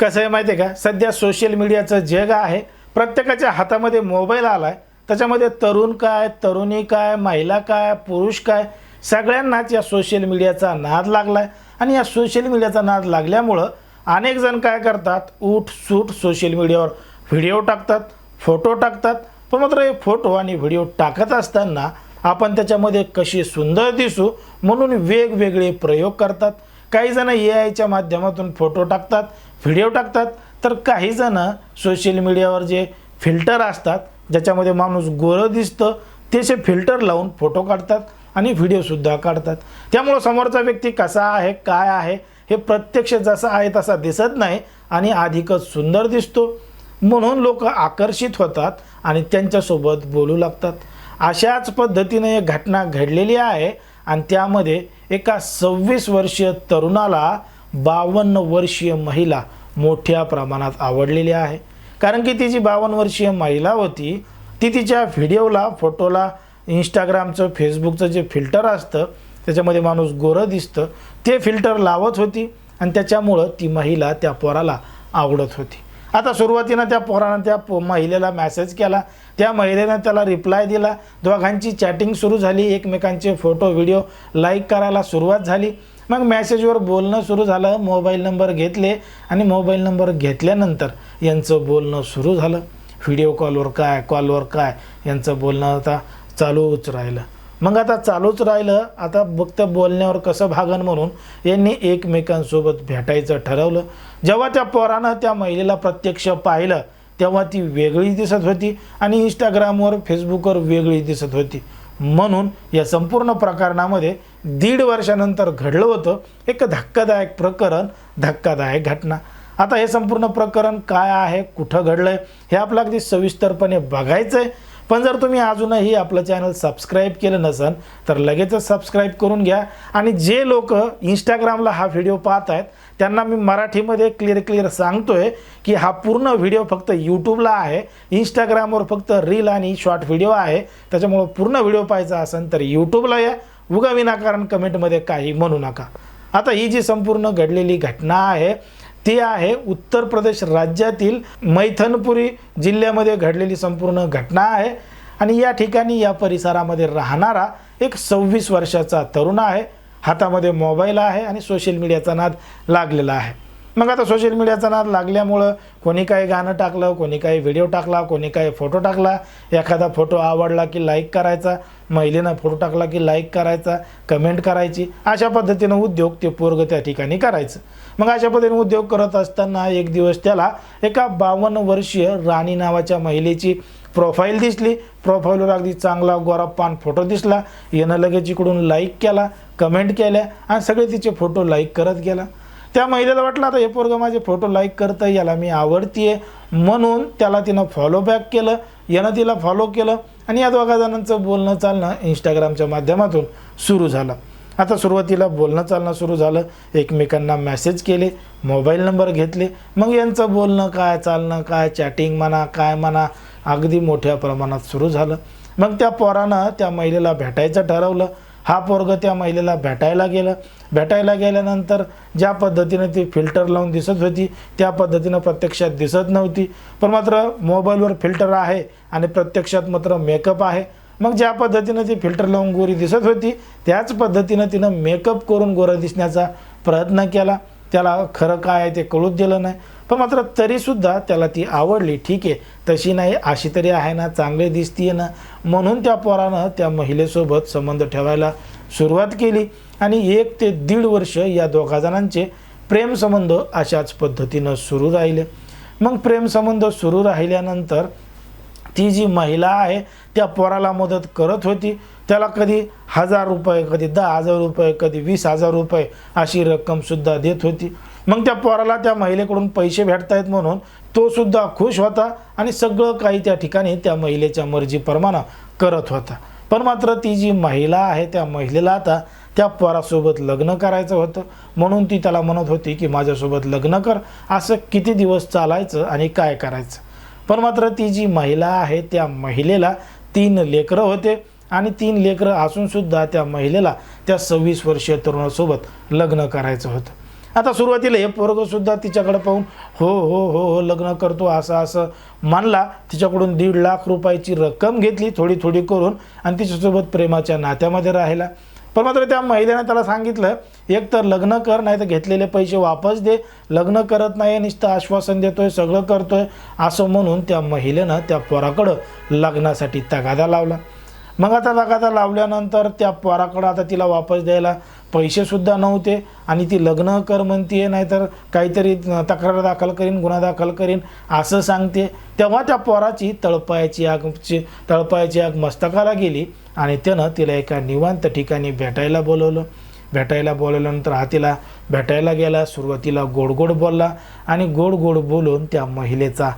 कसं आहे माहिती आहे का? सध्या सोशल मीडियाचं जग आहे. प्रत्येकाच्या हातामध्ये मोबाईल आला आहे त्याच्यामध्ये तरुण काय तरुणी काय महिला काय पुरुष काय सगळ्यांनाच या सोशल मीडियाचा नाद लागला आहे आणि या सोशल मीडियाचा नाद लागल्यामुळं अनेक जण काय करतात? उठ सूट सोशल मीडियावर व्हिडिओ टाकतात फोटो टाकतात. पण मात्र हे फोटो आणि व्हिडिओ टाकत असताना आपण त्याच्यामध्ये कशी सुंदर दिसू म्हणून वेगवेगळे प्रयोग करतात. काही जण ए आयच्या माध्यमातून फोटो टाकतात व्हिडिओ टाकतात तर काही जण सोशल मीडियावर जे फिल्टर असतात ज्याच्यामध्ये माणूस गोरं दिसतं तेचे फिल्टर लावून फोटो काढतात आणि व्हिडिओसुद्धा काढतात. त्यामुळं समोरचा व्यक्ती कसा आहे काय आहे हे प्रत्यक्ष जसा आहे तसा दिसत नाही आणि अधिकच सुंदर दिसतो. म्हणून लोक आकर्षित होतात आणि त्यांच्यासोबत बोलू लागतात. अशाच पद्धतीने एक घटना घडलेली आहे. आणि त्यामध्ये एका सव्वीस वर्षीय तरुणाला बावन्न वर्षीय महिला मोठ्या प्रमाणात आवडलेली आहे. कारण की ती जी बावन्न वर्षीय महिला होती ती तिच्या व्हिडिओला फोटोला इंस्टाग्रामचं फेसबुकचं जे फिल्टर असतं त्याच्यामध्ये माणूस गोरं दिसतं ते फिल्टर लावत होती आणि त्याच्यामुळं ती महिला त्या पोराला आवडत होती. आता सुरुवातीनं त्या पोरानं त्या पो महिलेला मॅसेज केला. त्या महिलेनं त्याला रिप्लाय दिला. दोघांची चॅटिंग सुरू झाली. एकमेकांचे फोटो व्हिडिओ लाईक करायला सुरुवात झाली. मग मॅसेजवर बोलणं सुरू झालं. मोबाईल नंबर घेतले आणि मोबाईल नंबर घेतल्यानंतर यांचं बोलणं सुरू झालं. व्हिडिओ कॉलवर काय कॉलवर काय यांचं बोलणं आता चालूच राहिलं. मग आता चालूच राहिलं. आता फक्त बोलण्यावर कसं भागन म्हणून यांनी एकमेकांसोबत भेटायचं ठरवलं. जेव्हा त्या पोरानं त्या महिलेला प्रत्यक्ष पाहिलं तेव्हा ती वेगळी दिसत होती आणि इंस्टाग्रामवर फेसबुकवर वेगळी दिसत होती. म्हणून या संपूर्ण प्रकरणामध्ये दीड वर्षानंतर घडलं होतं एक धक्कादायक प्रकरण धक्कादायक घटना. आता हे संपूर्ण प्रकरण काय आहे कुठं घडलं आहे हे आपलं अगदी सविस्तरपणे बघायचं आहे पण जर तुम्ही अजूनही आपलं चॅनल सबस्क्राईब केलं नसेल तर लगेचच सबस्क्राईब करून घ्या. आणि जे लोक इंस्टाग्रामला हा व्हिडिओ पाहत आहेत त्यांना मी मराठीमध्ये क्लिअर क्लिअर सांगतो आहे की हा पूर्ण व्हिडिओ फक्त यूट्यूबला आहे. इंस्टाग्रामवर फक्त रील आणि शॉर्ट व्हिडिओ आहे. त्याच्यामुळं पूर्ण व्हिडिओ पाहायचा असेल तर यूट्यूबला या. उगा विनाकारण कमेंटमध्ये काही म्हणू नका. आता ही जी संपूर्ण घडलेली घटना आहे ती आहे उत्तर प्रदेश राज्यातील मैथनपुरी जिल्ह्यामध्ये घडलेली संपूर्ण घटना आहे. आणि या ठिकाणी या परिसरामध्ये राहणारा एक सव्वीस वर्षाचा तरुण आहे. हातामध्ये मोबाईल आहे आणि सोशल मीडियाचा नाद लागलेला आहे. मग आता सोशल मीडियाचा नाद लागल्यामुळं कोणी काही गाणं टाकलं कोणी काही व्हिडिओ टाकला कोणी काही फोटो टाकला एखादा फोटो आवडला की लाईक करायचा महिलेनं फोटो टाकला की लाईक करायचा कमेंट करायची अशा पद्धतीनं उद्योग ते पोरग त्या ठिकाणी करायचं. मग अशा पद्धतीने उद्योग करत असताना एक दिवस त्याला एका बावन्न वर्षीय राणी नावाच्या महिलेची प्रोफाईल दिसली. प्रोफाईलवर अगदी चांगला गोरा पान फोटो दिसला. येणं लगेच इकडून लाईक केला कमेंट केल्या आणि सगळे तिचे फोटो लाईक करत गेला. त्या महिलेला वाटलं आता हे पोरगं माझे फोटो लाईक करतं याला मी आवडतीये. म्हणून त्याला तिनं फॉलो बॅक केलं. यानं तिला फॉलो केलं आणि या दोघा जणांचं बोलणं चालणं इंस्टाग्रामच्या माध्यमातून सुरू झालं. आता सुरुवातीला बोलणं चालणं सुरू झालं. एकमेकांना मेसेज केले मोबाईल नंबर घेतले. मग यांचं बोलणं काय चालणं काय चॅटिंग म्हणा काय म्हणा अगदी मोठ्या प्रमाणात सुरू झालं. मग त्या पोरानं त्या महिलेला भेटायचं ठरवलं. हा पोरग त्या महिलेला भेटायला गेलं. भेटायला गेल्यानंतर ज्या पद्धतीनं ती फिल्टर लावून दिसत होती त्या पद्धतीनं प्रत्यक्षात दिसत नव्हती. पण मात्र मोबाईलवर फिल्टर आहे आणि प्रत्यक्षात मात्र मेकअप आहे. मग ज्या पद्धतीनं ती फिल्टर लावून गोरी दिसत होती त्याच पद्धतीनं तिनं मेकअप करून गोरं दिसण्याचा प्रयत्न केला. त्याला खरं काय आहे ते कळूच दिलं नाही. पण मात्र तरीसुद्धा त्याला ती आवडली. ठीक आहे. तशी नाही अशी तरी आहे ना चांगले दिसतीये ना. म्हणून त्या पोरानं त्या महिलेसोबत संबंध ठेवायला सुरुवात केली. आणि एक ते दीड वर्ष या दोघा जणांचे प्रेमसंबंध अशाच पद्धतीनं सुरू राहिले. मग प्रेमसंबंध सुरू राहिल्यानंतर ती जी महिला आहे त्या पोराला मदत करत होती. त्याला कधी हजार रुपये कधी दहा हजार रुपये कधी वीस हजार रुपये अशी रक्कमसुद्धा देत होती. मग त्या पोराला त्या महिलेकडून पैसे भेटतायत म्हणून तो सुद्धा खुश होता आणि सगळं काही त्या ठिकाणी त्या महिलेच्या मर्जीप्रमाणे करत होता. पण मात्र ती जी महिला आहे त्या महिलेला आता त्या पोरासोबत लग्न करायचं होतं. म्हणून ती त्याला म्हणत होती की माझ्यासोबत लग्न कर. असं किती दिवस चालायचं आणि काय करायचं? पण मात्र ती जी महिला आहे त्या महिलेला तीन लेकरं होते आणि तीन लेकरं असूनसुद्धा त्या महिलेला त्या सव्वीस वर्षीय तरुणासोबत लग्न करायचं होतं. आता सुरुवातीला हे पोरगंसुद्धा तिच्याकडे पाहून हो हो हो हो लग्न करतो असं असं. मानला तिच्याकडून दीड लाख रुपयाची रक्कम घेतली थोडी थोडी करून आणि तिच्यासोबत प्रेमाच्या नात्यामध्ये राहिला. पण मात्र त्या महिलेनं त्याला सांगितलं एक तर लग्न कर नाही तर घेतलेले पैसे वापस दे. लग्न करत नाही नुसतं आश्वासन देतोय सगळं करतोय. असं म्हणून त्या महिलेनं त्या पोराकडं लग्नासाठी तगादा लावला. मग आता लगाता लावल्यानंतर त्या पोराकडं आता तिला वापस द्यायला पैसेसुद्धा नव्हते. आणि ती लग्न कर म्हणते नाहीतर काहीतरी तक्रार दाखल करीन गुन्हा दाखल करीन असं सांगते. तेव्हा त्या पोराची तळपायाची आग तळपायाची आग मस्तकाला गेली आणि त्यानं तिला एका निवांत ठिकाणी भेटायला बोलवलं. भेटायला बोलवल्यानंतर हा तिला भेटायला गेला सुरुवातीला गोड गोड बोलला आणि गोड गोड बोलून त्या महिलेचा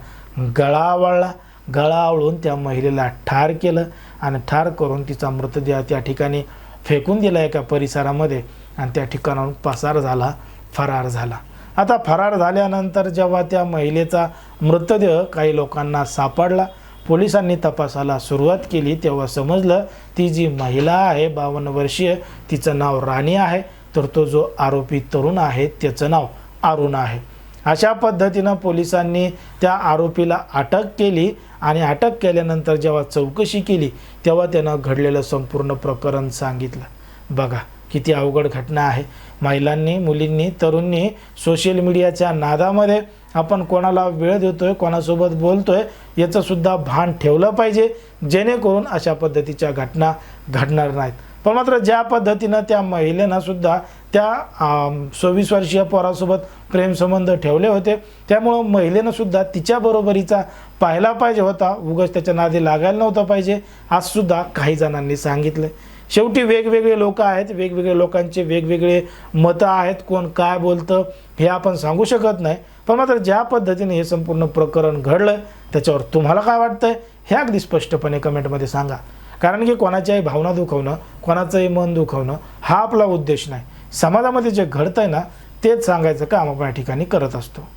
गळा आवळला. गळा आवळून त्या महिलेला ठार केलं. आणि ठार करून तिचा मृतदेह त्या ठिकाणी फेकून दिला एका परिसरामध्ये आणि त्या ठिकाणाहून पसार झाला फरार झाला. आता फरार झाल्यानंतर जेव्हा त्या महिलेचा मृतदेह काही लोकांना सापडला पोलिसांनी तपासाला सुरुवात केली तेव्हा समजलं ती जी महिला आहे बावन्न वर्षीय तिचं नाव राणी आहे तर तो जो आरोपी तरुण आहे त्याचं नाव अरुण आहे. अशा पद्धतीनं पोलिसांनी त्या आरोपीला अटक केली आणि अटक केल्यानंतर जेव्हा चौकशी केली तेव्हा त्यानं घडलेलं संपूर्ण प्रकरण सांगितलं. बघा किती अवघड घटना आहे. महिलांनी मुलींनी तरुणनी सोशल मीडियाच्या नादामध्ये आपण कोणाला वेळ देतोय कोणासोबत बोलतोय आहे याचंसुद्धा भान ठेवलं पाहिजे जेणेकरून अशा पद्धतीच्या घटना घडणार नाहीत. पण मात्र ज्या पद्धतीनं त्या महिलेनं सुद्धा त्या सव्वीस वर्षीय पोरासोबत प्रेमसंबंध ठेवले होते त्यामुळं महिलेनं सुद्धा तिच्या बरोबरीचा पाहिला पाहिजे होता. उगाच त्याच्या नादी लागायला नव्हतं पाहिजे आज सुद्धा काही जणांनी सांगितलं शेवटी वेगवेगळे लोक आहेत वेगवेगळे लोकांचे वेगवेगळे मतं आहेत कोण काय बोलतं हे आपण सांगू शकत नाही. पण मात्र ज्या पद्धतीने हे संपूर्ण प्रकरण घडलं त्याच्यावर तुम्हाला काय वाटतं हे अगदी स्पष्टपणे कमेंटमध्ये सांगा. कारण की कोणाच्याही भावना दुखवणं कोणाचंही मन दुखवणं हा आपला उद्देश नाही. समाजामध्ये जे घडतं आहे ना तेच सांगायचं काम आपण या ठिकाणी करत असतो.